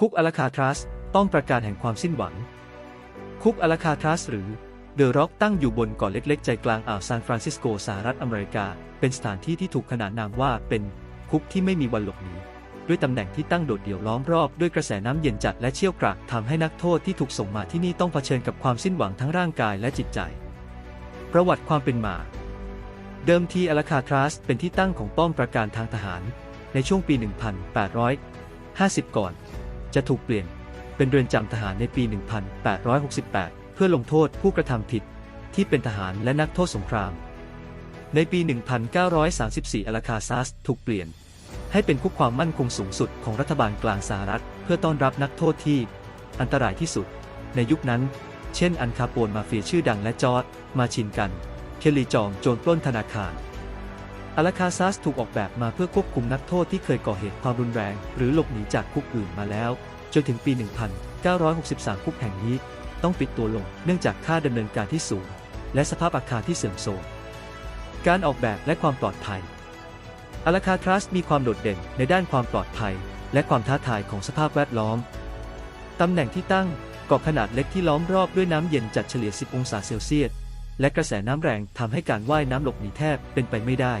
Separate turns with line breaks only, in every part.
คุกอลาคาทรัสป้อมปราการแห่งความสิ้นหวัง คุกอลาคาทรัสหรือเดอะร็อกตั้งอยู่บนเกาะเล็กๆ ใจกลางอ่าวซานฟรานซิสโกสหรัฐอเมริกา เป็นสถานที่ที่ถูกขนานนามว่าเป็นคุกที่ไม่มีวันหลบหนีด้วยตำแหน่งที่ตั้งโดดเดี่ยวล้อมรอบด้วยกระแสน้ำเย็นจัดและเชี่ยวกรากทำให้นักโทษที่ถูกส่งมาที่นี่ต้องเผชิญกับความสิ้นหวังทั้งร่างกายและจิตใจ ประวัติความเป็นมา เดิมทีอลาคาทรัสเป็นที่ตั้งของป้อมปราการทางทหาร ในช่วงปี 1850 ก่อน จะถูกเปลี่ยน เป็นเรือนจำทหารในปี 1868 เพื่อลงโทษผู้กระทำผิดที่เป็นทหารและนักโทษสงคราม ในปี 1934อลาคาซัสถูกเปลี่ยน ให้เป็นคุกความมั่นคงสูงสุดของรัฐบาลกลางสหรัฐ เพื่อต้อนรับนักโทษที่ อันตรายที่สุด ในยุคนั้น เช่นอันคาโปนมาเฟียชื่อดังและจอร์ดมาชินกัน เคลลีจองโจรปล้นธนาคาร อลาคาซัสถูกออกแบบมาเพื่อควบคุมนักโทษที่เคยก่อเหตุความรุนแรง หรือหลบหนีจากคุกอื่นมาแล้ว จนถึงปี 1963 คุกแห่งนี้ต้องปิดตัวลงเนื่องจากค่าดำเนินการที่สูง และสภาพอาคารที่เสื่อมโทรม การออกแบบและความปลอดภัยอลาคาทรัสมีความโดดเด่นในด้านความปลอดภัย และความท้าทายของสภาพแวดล้อม ตำแหน่งที่ตั้งเกาะขนาดเล็กที่ล้อมรอบด้วยน้ำเย็นจัดเฉลี่ย 10 องศาเซลเซียส และกระแสน้ำแรงทำให้การว่ายน้ำหลบหนีแทบเป็นไปไม่ได้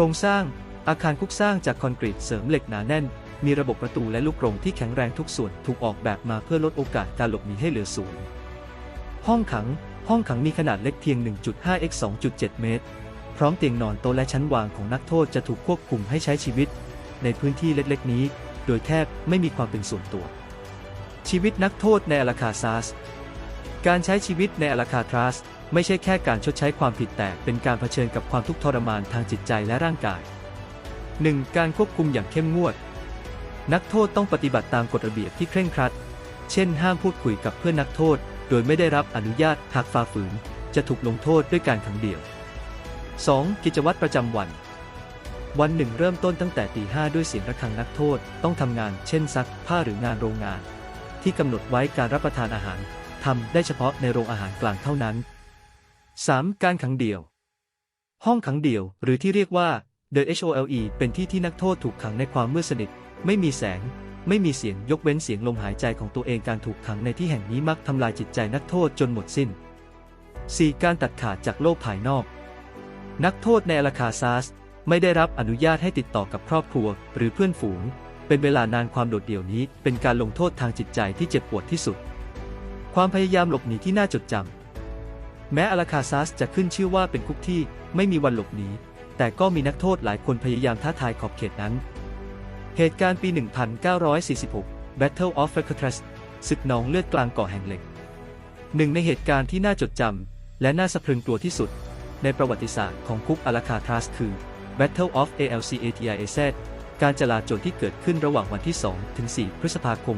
ครงสร้าง อาคารคุกสร้างจากคอนกรีตเสริมเหล็กหนาแน่น มีระบบประตูและลูกกรงที่แข็งแรงทุกส่วนถูกออกแบบมาเพื่อลดโอกาสการหลบหนีให้เหลือศูนย์ห้องขัง ห้องขังมีขนาดเล็กเพียง 1.5 x 2.7 เมตร พร้อมเตียงนอนโต๊ะและชั้นวางของนักโทษจะถูกควบคุมให้ใช้ชีวิต ในพื้นที่เล็กๆ นี้ โดยแทบไม่มีความเป็นส่วนตัว ชีวิตนักโทษในอลาคาซัสการใช้ชีวิตในอลาคาทรัส ไม่ใช่แค่การชดใช้ความผิดแต่เป็นการเผชิญกับความทุกข์ทรมานทางจิตใจและร่างกาย 1. การควบคุมอย่างเข้มงวด นักโทษต้องปฏิบัติตามกฎระเบียบที่เคร่งครัด เช่น ห้ามพูดคุยกับเพื่อนนักโทษ โดยไม่ได้รับอนุญาตหากฝ่าฝืน จะถูกลงโทษด้วยการขังเดี่ยว 2. กิจวัตรประจำวัน วันหนึ่งเริ่มต้นตั้งแต่ตีห้าด้วยเสียงระฆังนักโทษต้องทำงาน เช่นซักผ้าหรืองานโรงงาน ที่กำหนดไว้การรับประทานอาหารทำได้เฉพาะในโรงอาหารกลางเท่านั้น 3. การขังเดี่ยว ห้องขังเดี่ยว หรือที่เรียกว่า The HOLE เป็นที่ที่นักโทษถูกขังในความมืดสนิท ไม่มีแสง ไม่มีเสียงยกเว้นเสียงลมหายใจของตัวเองการถูกขังในที่แห่งนี้มักทำลายจิตใจนักโทษจนหมดสิ้น 4. การตัดขาดจากโลกภายนอก นักโทษในอลาคาซัสไม่ได้รับอนุญาตให้ติดต่อกับครอบครัว หรือเพื่อนฝูง เป็นเวลานานความโดดเดี่ยวนี้ เป็นการลงโทษทางจิตใจที่เจ็บปวดที่สุด ความพยายามหลบหนีที่น่าจดจำ แม้อลาคาซัสจะขึ้นชื่อว่าเป็นคุกที่ไม่มีวันหลบหนี แต่ก็มีนักโทษหลายคนพยายามท้าทายขอบเขตนั้น เหตุการณ์ปี 1946 Battle of Alcatraz ศึกหนองเลือดกลางเกาะแห่งเหล็ก หนึ่งในเหตุการณ์ที่น่าจดจำและน่าสะพรึงกลัวที่สุด ในประวัติศาสตร์ของคุกอลาคาทรัสคือ Battle of Alcatraz การจลาจลที่เกิดขึ้นระหว่างวันที่ 2 ถึง 4 พฤษภาคม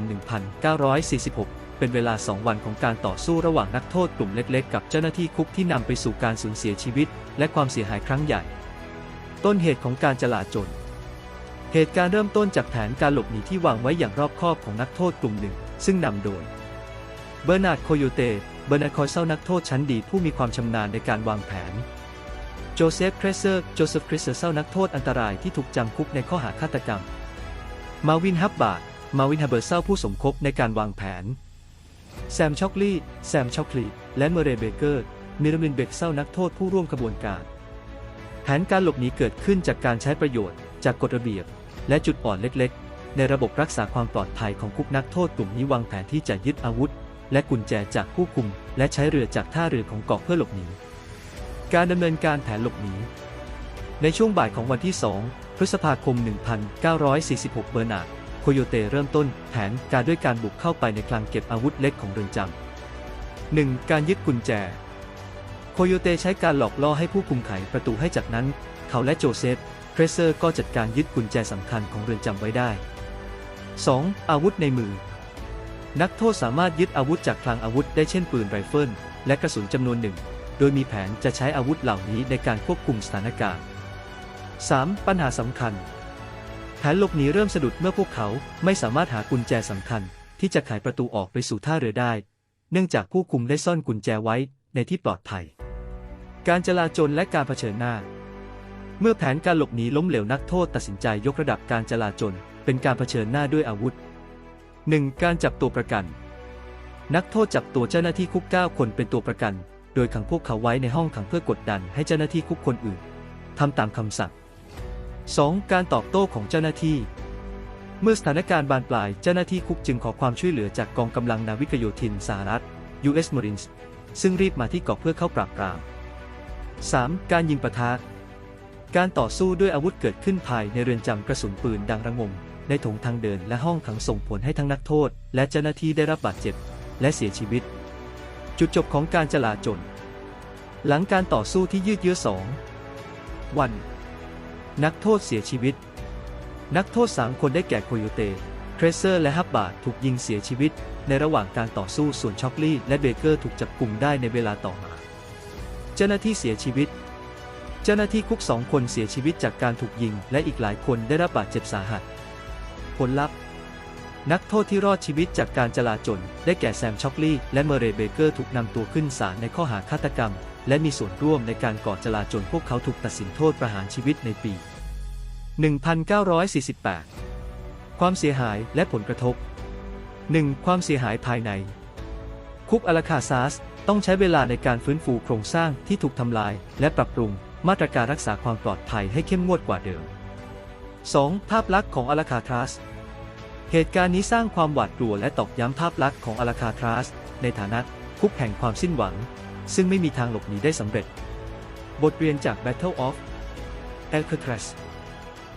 1946 เป็นเวลา 2 วันของการต่อสู้ระหว่างนักโทษกลุ่มเล็กๆ กับเจ้าหน้าที่คุกที่นำไปสู่การสูญเสียชีวิต และความเสียหายครั้งใหญ่ ต้นเหตุของการจลาจลเหตุการณ์เริ่มต้นจากแผนการหลบหนีที่วางไว้อย่างรอบคอบของนักโทษกลุ่มหนึ่ง ซึ่งนำโดย เบอร์นาร์ดโคโยเตเบอร์นาร์ดคอยเซลนักโทษชั้นดีผู้มีความชำนาญในการวางแผน โจเซฟ เครเซอร์ โจเซฟ เครเซอร์เซลนักโทษอันตรายที่ถูกจำคุกในข้อหาฆาตกรรม มาวิน ฮับบาร์มาวิน ฮับเบอร์เซลผู้สมคบในการวางแผน แซมช็อกลีแซมช็อกลี และเมเรเบเกอร์ มิรมินเบกเซลนักโทษผู้ร่วมขบวนการ แผนการหลบหนีเกิดขึ้นจากการใช้ประโยชน์ จากกฎระเบียบ และจุดอ่อนเล็กๆ ในระบบรักษาความปลอดภัยของคุกนักโทษกลุ่มนี้วางแผนที่จะยึดอาวุธ และกุญแจจากผู้คุม และใช้เรือจากท่าเรือของเกาะเพื่อหลบหนี การดำเนินการแผนหลบหนี ในช่วงบ่ายของวันที่ 2 พฤษภาคม 1946 เบอร์นาร์ด โคโยเตเริ่มต้นแผนการด้วยการบุกเข้าไปในคลังเก็บอาวุธเล็กของเรือนจำ 1. การยึดกุญแจ โคโยเตใช้การหลอกล่อให้ผู้คุมไขประตูให้จากนั้น เขาและโจเซฟเครเซอร์ก็จัดการยึดกุญแจสำคัญของเรือนจำไว้ได้ 2. อาวุธในมือ นักโทษสามารถยึดอาวุธจากคลังอาวุธได้เช่นปืนไรเฟิลและกระสุนจำนวนหนึ่ง โดยมีแผนจะใช้อาวุธเหล่านี้ในการควบคุมสถานการณ์ 3. ปัญหาสำคัญ แผนหลบหนีเริ่มสะดุดเมื่อพวกเขาไม่สามารถหากุญแจสำคัญ ที่จะไขประตูออกไปสู่ท่าเรือได้ เนื่องจากผู้คุมได้ซ่อนกุญแจไว้ในที่ปลอดภัย การจลาจลและการเผชิญหน้า เมื่อแผนการหลบหนีล้มเหลวนักโทษตัดสินใจยกระดับการจลาจลเป็นการเผชิญหน้าด้วยอาวุธ 1. การจับตัวประกัน นักโทษจับตัวเจ้าหน้าที่คุก 9 คนเป็นตัวประกัน โดยขังพวกเขาไว้ในห้องขังเพื่อกดดันให้เจ้าหน้าที่คุกคนอื่นทำตามคำสั่ง 2. การตอบโต้ของเจ้าหน้าที่ เมื่อสถานการณ์บานปลายเจ้าหน้าที่คุกจึงขอความช่วยเหลือจากกองกำลังนาวิกโยธินสหรัฐ U.S. Marines ซึ่งรีบมาที่เกาะเพื่อเข้าปราบปราม 3. การยิงปะทะ การต่อสู้ด้วยอาวุธเกิดขึ้นภายในเรือนจำกระสุนปืนดังระงม ในถงทางเดินและห้องขังส่งผลให้ทั้งนักโทษ และเจ้าหน้าที่ได้รับบาดเจ็บ และเสียชีวิต จุดจบของการจลาจล หลังการต่อสู้ที่ยืดเยื้อสองวัน นักโทษเสียชีวิต นักโทษสามคนได้แก่โคโยเตเทรเซอร์ และฮับบาร์ถูกยิงเสียชีวิต ในระหว่างการต่อสู้ส่วนช็อกลี่ และเบเกอร์ถูกจับกลุ่มได้ในเวลาต่อมา เจ้าหน้าที่เสียชีวิต เจ้าหน้าที่คุกสองคนเสียชีวิตจากการถูกยิง และอีกหลายคนได้รับบาดเจ็บสาหัส ผลลัพธ์ นักโทษที่รอดชีวิตจากการจลาจลได้แก่แซมช็อกลี่ และเมเรเบเกอร์ถูกนำตัวขึ้นศาลในข้อหาฆาตกรรม และมีส่วนร่วมในการก่อจลาจลพวกเขาถูกตัดสินโทษประหารชีวิตในปี 1948 ความเสียหายและผลกระทบ 1. ความเสียหายภายใน คุกอลาคาซาสต้องใช้เวลาในการฟื้นฟูโครงสร้างที่ถูกทำลาย และปรับปรุงมาตรการรักษาความปลอดภัยให้เข้มงวดกว่าเดิม 2. ภาพลักษณ์ของอลาคาทรัสเหตุการณ์นี้สร้างความหวาดกลัวและตอกย้ำภาพลักษณ์ของอลาคาทรัสในฐานะคุกแห่งความสิ้นหวัง ซึ่งไม่มีทางหลบหนีได้สำเร็จ บทเรียนจาก Battle of Alcatraz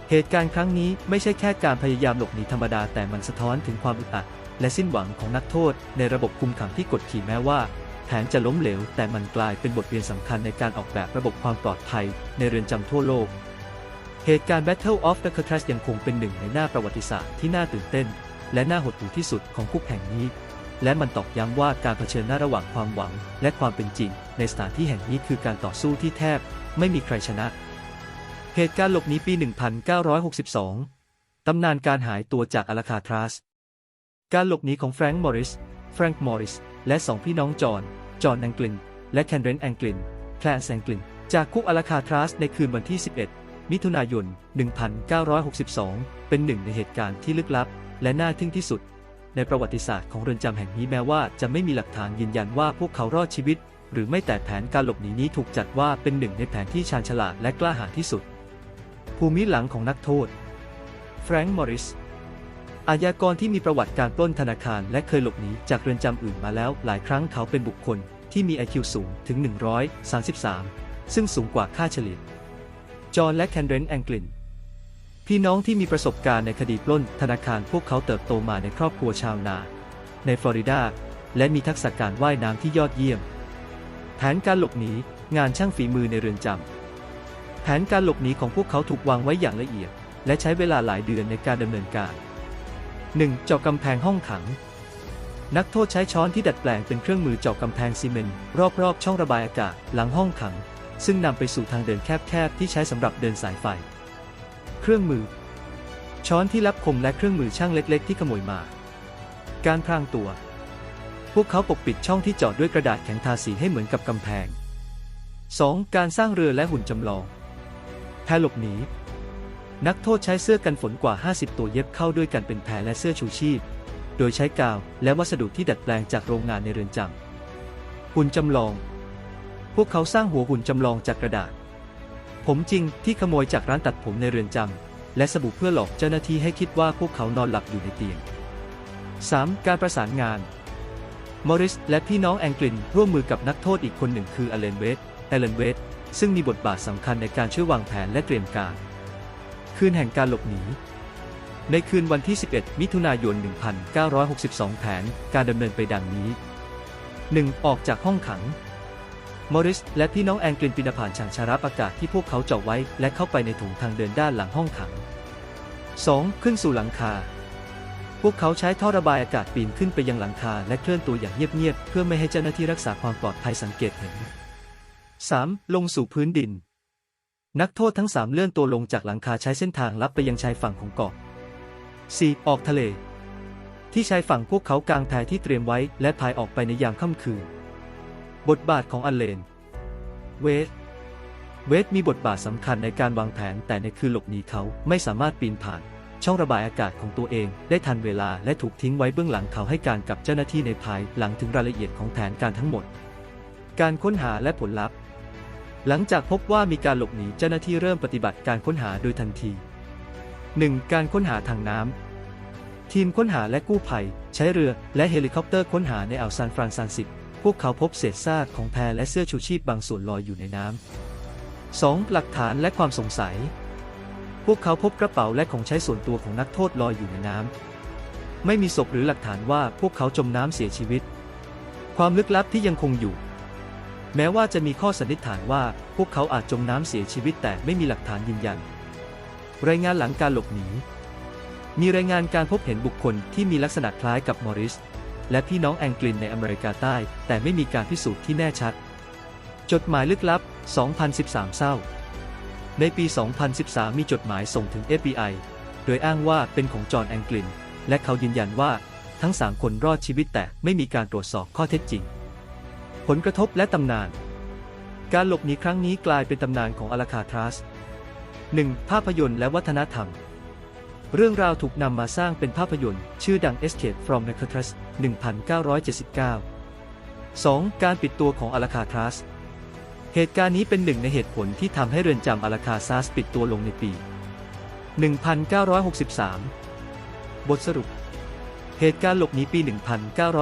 เหตุการณ์ครั้งนี้ไม่ใช่แค่การพยายามหลบหนีธรรมดาแต่มันสะท้อนถึงความอึดอัดและสิ้นหวังของนักโทษ ในระบบคุมขังที่กดขี่แม้ว่า แผนจะล้มเหลว แต่มันกลายเป็นบทเรียนสำคัญในการออกแบบระบบความปลอดภัย ในเรือนจำทั่วโลก เหตุการณ์ Battle of Alcatraz ยังคงเป็นหนึ่งในหน้าประวัติศาสตร์ที่น่าตื่นเต้น และน่าหดหู่ที่สุดของคุกแห่งนี้ และมันตอกย้ำว่าการเผชิญหน้าระหว่างความหวัง และความเป็นจริง ในสถานที่แห่งนี้คือการต่อสู้ที่แทบ ไม่มีใครชนะ เหตุการณ์หลบหนีปี 1962 ตำนานการหายตัวจากอลาคาทรัส การหลบหนีของแฟรงค์มอริส แฟรงค์มอริส และสองพี่น้องจอห์น จอห์นแองกลิน และแคนเรนแองกลิน แคลนแองกลิน จากคุกอลาคาทรัสในคืนวันที่ 11 มิถุนายน 1962 เป็นหนึ่งในเหตุการณ์ที่ลึกลับ และน่าทึ่งที่สุด ในประวัติศาสตร์ของเรือนจำแห่งนี้แม้ว่าจะไม่มีหลักฐานยืนยันว่าพวกเขารอดชีวิต หรือไม่แต่แผนการหลบหนีนี้ถูกจัดว่าเป็นหนึ่งในแผนที่ชาญฉลาดและกล้าหาญที่สุด ภูมิหลังของนักโทษ แฟรงค์มอริส อาญากรที่มีประวัติการปล้นธนาคารและเคยหลบหนีจากเรือนจำอื่นมาแล้ว หลายครั้งเขาเป็นบุคคลที่มี IQ สูงถึง 133 ซึ่งสูงกว่าค่าเฉลี่ย จอห์น และแคนเดนแองกลิน พี่น้องที่มีประสบการณ์ในคดีปล้นธนาคารพวกเขาเติบโตมาในครอบครัวชาวนา ในฟลอริดา และมีทักษะการว่ายน้ำที่ยอดเยี่ยม แผนการหลบหนีงานช่างฝีมือในเรือนจำแผนการหลบหนีของพวกเขาถูกวางไว้อย่างละเอียด และใช้เวลาหลายเดือนในการดำเนินการ 1. เจาะกำแพงห้องขัง นักโทษใช้ช้อนที่ดัดแปลงเป็นเครื่องมือเจาะกำแพงซีเมนต์รอบๆช่องระบายอากาศหลังห้องขัง ซึ่งนำไปสู่ทางเดินแคบๆที่ใช้สำหรับเดินสายไฟ เครื่องมือ ช้อนที่รับคมและเครื่องมือช่างเล็ก ๆ ที่ขโมยมา การพรางตัว พวกเขาปกปิดช่องที่เจาะด้วยกระดาษแข็งทาสีให้เหมือนกับกำแพง 2. การสร้างเรือและหุ่นจำลองแพหลบหนีนักโทษใช้เสื้อกันฝนกว่า 50 ตัวเย็บเข้าด้วยกันเป็นแพและเสื้อชูชีพ โดยใช้กาวและวัสดุที่ดัดแปลงจากโรงงานในเรือนจำหุ่นจำลอง พวกเขาสร้างหัวหุ่นจำลองจากกระดาษ ผมจริงที่ขโมยจากร้านตัดผมในเรือนจำและสบู่เพื่อหลอกเจ้าหน้าที่ให้คิดว่าพวกเขานอนหลับอยู่ในเตียง 3. การประสานงาน มอริสและพี่น้องแองกลินร่วมมือกับนักโทษอีกคนหนึ่งคืออเลนเวสเอเลนเวสซึ่งมีบทบาทสำคัญในการช่วยวางแผนและเตรียมการ คืนแห่งการหลบหนี ในคืนวันที่ 11 มิถุนายน 1962 แผนการดำเนินไปดังนี้ 1. ออกจากห้องขัง มอริส และพี่น้องแองกลินปีนผ่านฉางชารับอากาศที่พวกเขาเจาะไว้ และเข้าไปในถุงทางเดินด้านหลังห้องขัง 2. ขึ้นสู่หลังคา พวกเขาใช้ท่อระบายอากาศปีนขึ้นไปยังหลังคา และเคลื่อนตัวอย่างเงียบๆเพื่อไม่ให้เจ้าหน้าที่รักษาความปลอดภัยสังเกตเห็น 3. ลงสู่พื้นดิน นักโทษทั้งสามเลื่อนตัวลงจากหลังคาใช้เส้นทางลับไปยังชายฝั่งของเกาะ 4. ออกทะเล ที่ชายฝั่งพวกเขากางแพที่เตรียมไว้ และพายออกไปในยามค่ำคืน บทบาทของอเลน เวส เวสมีบทบาทสำคัญในการวางแผนแต่ในคืนหลบหนีเขาไม่สามารถปีนผ่าน ช่องระบายอากาศของตัวเอง ได้ทันเวลาและถูกทิ้งไว้เบื้องหลังเขาให้การกับเจ้าหน้าที่ในภายหลังถึงรายละเอียดของแผนการทั้งหมด การค้นหาและผลลัพธ์ หลังจากพบว่ามีการหลบหนีเจ้าหน้าที่เริ่มปฏิบัติการค้นหาโดยทันที 1. การค้นหาทางน้ำทีมค้นหาและกู้ภัย ใช้เรือและเฮลิคอปเตอร์ค้นหาในอ่าวซานฟรานซิสโก พวกเขาพบเศษซากของแพและเสื้อชูชีพบางส่วนลอยอยู่ในน้ำ 2. หลักฐานและความสงสัย พวกเขาพบกระเป๋าและของใช้ส่วนตัวของนักโทษลอยอยู่ในน้ำ ไม่มีศพหรือหลักฐานว่าพวกเขาจมน้ำเสียชีวิต ความลึกลับที่ยังคงอยู่ แม้ว่าจะมีข้อสันนิษฐานว่าพวกเขาอาจจมน้ำเสียชีวิตแต่ไม่มีหลักฐานยืนยัน รายงานหลังการหลบหนี มีรายงานการพบเห็นบุคคลที่มีลักษณะคล้ายกับมอริส และพี่น้องแองกลินในอเมริกาใต้ แต่ไม่มีการพิสูจน์ที่แน่ชัด จดหมายลึกลับ 2013 เศร้า ในปี 2013 มีจดหมายส่งถึง FBI โดยอ้างว่าเป็นของจอห์นแองกลิน และเขายืนยันว่าทั้ง3คนรอดชีวิตแต่ไม่มีการตรวจสอบข้อเท็จจริง ผลกระทบและตำนาน การหลบหนีครั้งนี้กลายเป็นตำนานของอลาคาทรัส 1. ภาพยนตร์และวัฒนธรรม เรื่องราวถูกนำมาสร้างเป็นภาพยนตร์ชื่อดัง Escape from Alcatraz 1979 2. การปิดตัวของอลาคาทรัสเหตุการณ์นี้เป็นหนึ่งในเหตุผลที่ทำให้เรือนจำอลาคาซัสปิดตัวลงในปี 1963 บทสรุป เหตุการณ์หลบหนีปี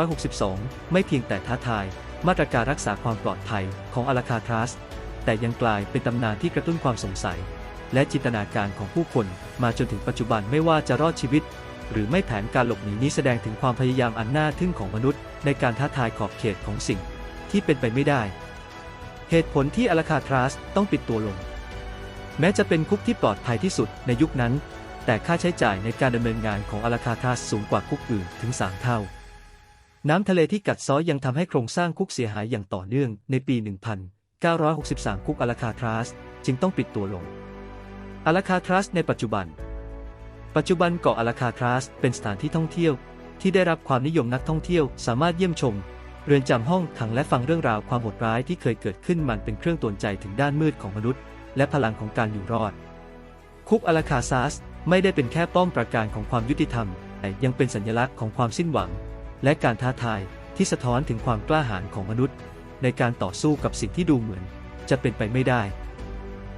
1962 ไม่เพียงแต่ท้าทาย มาตรการรักษาความปลอดภัยของอลาคาทรัสแต่ยังกลายเป็นตำนานที่กระตุ้นความสงสัย และจินตนาการของผู้คน มาจนถึงปัจจุบันไม่ว่าจะรอดชีวิต หรือไม่แผนการหลบหนีนี้แสดงถึงความพยายามอันน่าทึ่งของมนุษย์ ในการท้าทายขอบเขตของสิ่ง ที่เป็นไปไม่ได้ เหตุผลที่อลาคาทรัสต้องปิดตัวลง แม้จะเป็นคุกที่ปลอดภัยที่สุดในยุคนั้น แต่ค่าใช้จ่ายในการดำเนินงานของอลาคาทรัสสูงกว่าคุกอื่นถึง3เท่าน้ำทะเลที่กัดเซ้อยังทำให้โครงสร้างคุกเสียหายอย่างต่อเนื่องในปี 1963 คุกอลาคาทรัสจึงต้องปิดตัวลง อลาคาทรัสในปัจจุบัน ปัจจุบันเกาะอลาคาทรัสเป็นสถานที่ท่องเที่ยว ที่ได้รับความนิยมนักท่องเที่ยวสามารถเยี่ยมชม เรือนจำห้องขังและฟังเรื่องราวความโหดร้ายที่เคยเกิดขึ้นมันเป็นเครื่องตวนใจถึงด้านมืดของมนุษย์ และพลังของการอยู่รอด คุกอลาคาซัสไม่ได้เป็นแค่ป้อมปราการของความยุติธรรมแต่ยังเป็นสัญลักษณ์ของความสิ้นหวัง และการท้าทายที่สะท้อนถึงความกล้าหาญของมนุษย์ ในการต่อสู้กับสิ่งที่ดูเหมือน จะเป็นไปไม่ได้